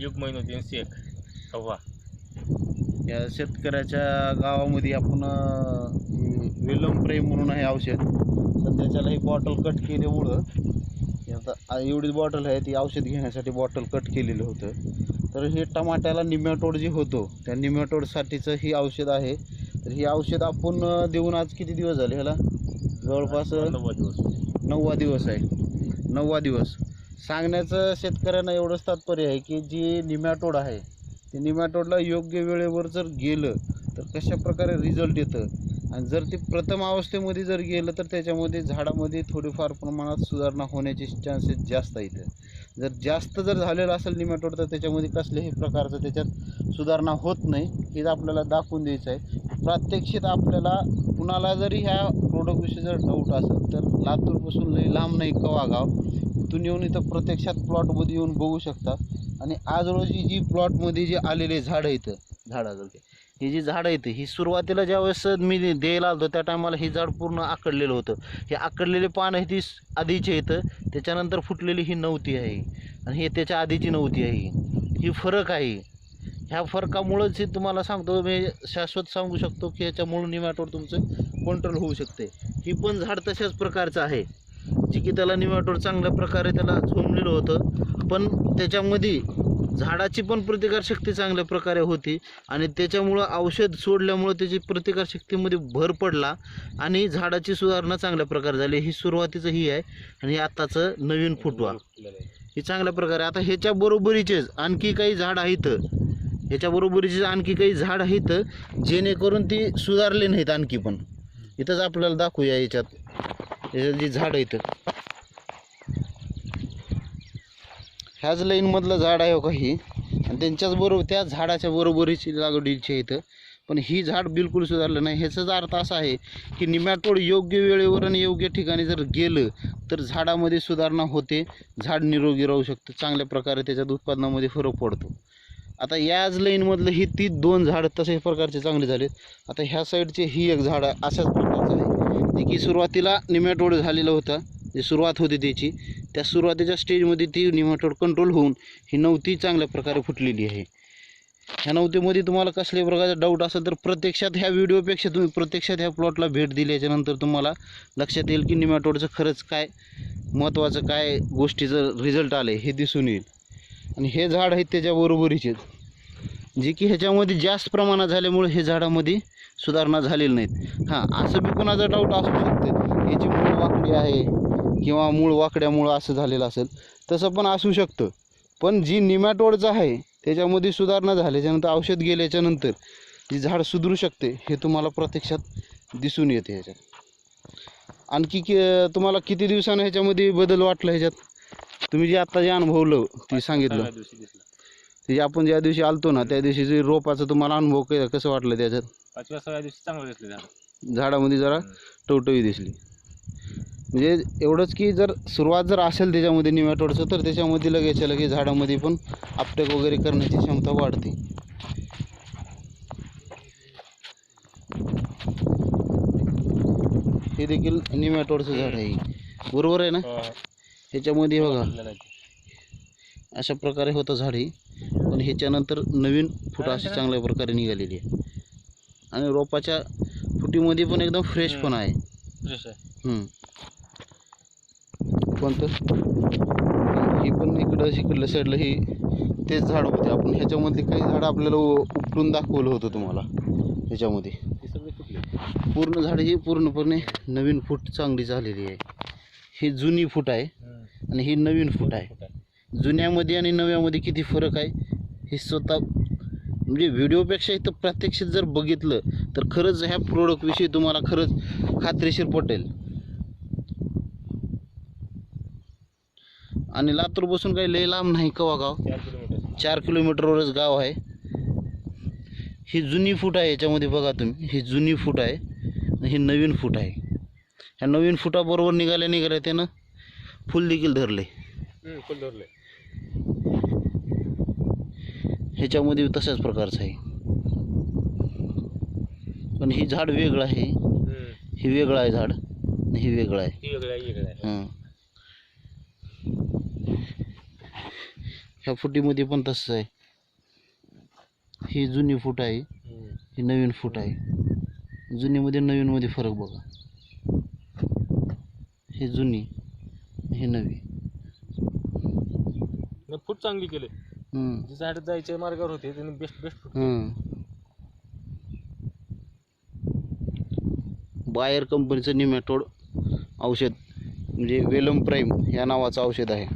अयुब मैनुद्दीन शेख कव्वा या शेतकऱ्याच्या गावामध्ये आपण वेलम प्रेम म्हणून आहे औषध. सध्याच्याला ही बॉटल कट केल्यामुळं आता एवढीच बॉटल आहे ती औषध घेण्यासाठी बॉटल कट केलेलं होतं. तर हे टमाट्याला निमॅटोड जे होतो त्या निमॅटोडसाठीचं ही औषध आहे. तर ही औषध आपण देऊन आज किती दिवस झाले ह्याला? जवळपास अं, नव्वद दिवस. नववा दिवस आहे. नववा दिवस. सांगण्याचं शेतकऱ्यांना एवढंच तात्पर्य आहे की जी निमॅटोड आहे ते निमॅटोडला योग्य वेळेवर जर गेलं तर कशा प्रकारे रिझल्ट येतं? आणि जर ते प्रथम अवस्थेमध्ये जर गेलं तर त्याच्यामध्ये झाडामध्ये थोडीफार प्रमाणात सुधारणा होण्याचे चान्सेस जास्त आहेत. जर जास्त जर झालेलं असेल निमॅटोड तर त्याच्यामध्ये कसल्याही प्रकारचं त्याच्यात सुधारणा होत नाही. हे आपल्याला दाखवून द्यायचं आहे. प्रात्यक्षित आपल्याला कुणाला जरी ह्या प्रोडक्टविषयी जर डाऊट असेल तर लातूरपासून लई लांब नाही कवा गाव तुम्ही येऊन इथं प्रत्यक्षात प्लॉटमध्ये येऊन बघू शकता. आणि आज रोजी जी प्लॉटमध्ये जे आलेले झाडं इथं झाडाजवळ ही जी झाडं आहेत ही सुरुवातीला ज्यावेळेस मी द्यायला आलो त्या टायमाला हे झाड पूर्ण आकडलेलं होतं. हे आकडलेले पान आहे ती आधीची आधीचे येतं त्याच्यानंतर फुटलेली ही नव्हती आहे. आणि हे त्याच्या आधीची नव्हती आहे. ही फरक आहे. ह्या फरकामुळंच हे तुम्हाला सांगतो मी शाश्वत सांगू शकतो की ह्याच्यामुळं निमॅटोड तुमचं कंट्रोल होऊ शकते. ही पण झाड तशाच प्रकारचं आहे. जे की त्याला निमॅटोड चांगल्या प्रकारे त्याला झोंबलेलं होतं. पण त्याच्यामध्ये झाडाची पण प्रतिकारशक्ती चांगल्या प्रकारे होती आणि त्याच्यामुळं औषध सोडल्यामुळं त्याची प्रतिकारशक्तीमध्ये भर पडला आणि झाडाची सुधारणा चांगल्या प्रकारे झाली. ही सुरुवातीचं ही आहे आणि आत्ताचं नवीन फुटवा. ही चांगल्या प्रकारे. आता ह्याच्या बरोबरीचेच आणखी काही झाड आहेत. ह्याच्या बरोबरीचेच आणखी काही झाड आहेत जेणेकरून ती सुधारले नाहीत आणखी पण. इथंच आपल्याला दाखवूया याच्यात. जी झाड इथं ह्याच लाईनमधलं झाड आहे हो का ही? आणि त्यांच्याच बरोबर त्या झाडाच्या बरोबरीची लागवडीची इथं पण ही झाड बिलकुल सुधारलं नाही. ह्याचाच अर्थ असा आहे की निम्याटोड योग्य वेळेवर आणि योग्य ठिकाणी जर गेलं तर झाडामध्ये सुधारणा होते. झाड निरोगी राहू शकतं. चांगल्या प्रकारे त्याच्यात उत्पादनामध्ये फरक पडतो. आता याच लाईनमधलं ही ती दोन झाडं तशाच प्रकारचे चांगले झालेत. आता ह्या साईडचे ही एक झाड अशाच प्रकारचं आहे. जे की सुरुवातीला निमॅटोड झालेलं होतं जी सुरुवात होती त्याची त्या सुरुवातीच्या स्टेजमध्ये ती निमॅटोड कंट्रोल होऊन ही नवती चांगल्या प्रकारे फुटलेली आहे. ह्या नवतीमध्ये तुम्हाला कसल्या प्रकारचा डाऊट असेल तर प्रत्यक्षात ह्या व्हिडिओपेक्षा तुम्ही प्रत्यक्षात ह्या प्लॉटला भेट दिल्याच्यानंतर तुम्हाला लक्षात येईल की निमॅटोडचं खरंच काय महत्त्वाचं काय गोष्टीचं रिझल्ट आलं हे दिसून येईल. आणि हे झाड आहेत त्याच्याबरोबरीचे जे की ह्याच्यामध्ये जास्त प्रमाणात झाल्यामुळे हे झाडामध्ये सुधारणा झालेली नाहीत. हां असं बी कोणाचा डाऊट असू शकते. जी मूळ वाकडी आहे किंवा मूळ वाकड्यामुळं असं झालेलं असेल तसं पण असू शकतं. पण जी निमॅटोडचं आहे त्याच्यामध्ये सुधारणा झाल्याच्यानंतर औषध गेल्याच्यानंतर जी झाड सुधरू शकते हे तुम्हाला प्रत्यक्षात दिसून येते ह्याच्यात. आणखी कि तुम्हाला किती दिवसानं ह्याच्यामध्ये बदल वाटला ह्याच्यात? तुम्ही जे आत्ता जे अनुभवलं ते सांगितलं. ते जे आपण ज्या दिवशी आलतो ना त्या दिवशी जे रोपाचा तुम्हाला अनुभव क- कसं वाटलं त्याच्यात? पाचव्या सहाव्या दिवशी चांगलं दिसले झाड. झाडामध्ये जरा. टवटवी दिसली. म्हणजे एवढंच की जर सुरुवात जर असेल त्याच्यामध्ये निमॅटोडचं तर त्याच्यामध्ये लगेच लगेच झाडामध्ये पण आपटेक वगैरे करण्याची क्षमता वाढते. हे देखील निमॅटोडचं झाड आहे. बरोबर आहे ना? ह्याच्यामध्ये बघा. अशा प्रकारे होतं झाड हे. पण ह्याच्यानंतर नवीन फुटं अशी चांगल्या प्रकारे निघालेली आहे. आणि रोपाच्या फुटीमध्ये पण एकदम फ्रेश पण आहे. फ्रेश आहे. हम्म. कोणतं? ही पण इकडं इकडल्या साईडला ही तेच झाड होते. आपण ह्याच्यामध्ये काही झाड आपल्याला उपटून दाखवलं होतं तुम्हाला. ह्याच्यामध्ये. पूर्ण झाड ही पूर्णपणे नवीन फूट चांगली झालेली आहे. ही जुनी फूट आहे आणि ही नवीन फूट आहे. जुन्यामध्ये आणि नव्यामध्ये किती फरक आहे? हे स्वतः म्हणजे व्हिडिओपेक्षा इथं प्रत्यक्षात जर बघितलं तर खरंच ह्या प्रोडक्टविषयी तुम्हाला खरंच खात्रीशीर पटेल. आणि लातूर बसून काही लय लांब नाही कवा गाव? चार किलोमीटर. चार किलोमीटरवरच गाव आहे. ही जुनी फूट आहे याच्यामध्ये बघा तुम्ही. ही जुनी फूट आहे आणि ही नवीन फूट आहे. ह्या नवीन फुटाबरोबर निघाल्या निघाल्या त्यानं फुल देखील धरले. फुल धरले. ह्याच्यामध्ये तशाच प्रकारचं आहे. पण ही झाड वेगळं आहे. हे वेगळं आहे झाड. हे वेगळं आहे. ही ह्या फुटीमध्ये पण तसंच आहे. ही जुनी फूट आहे. ही नवीन फूट आहे. जुनीमध्ये नवीनमध्ये फरक बघा. हे जुनी हे नवी. फूट चांगली केले. जे झाड जायच्या मार्गावर होते त्यांनी बेस्ट बेस्ट हम्म. बायर कंपनीचं निमॅटोड औषध म्हणजे वेलम प्राईम या नावाचं औषध आहे.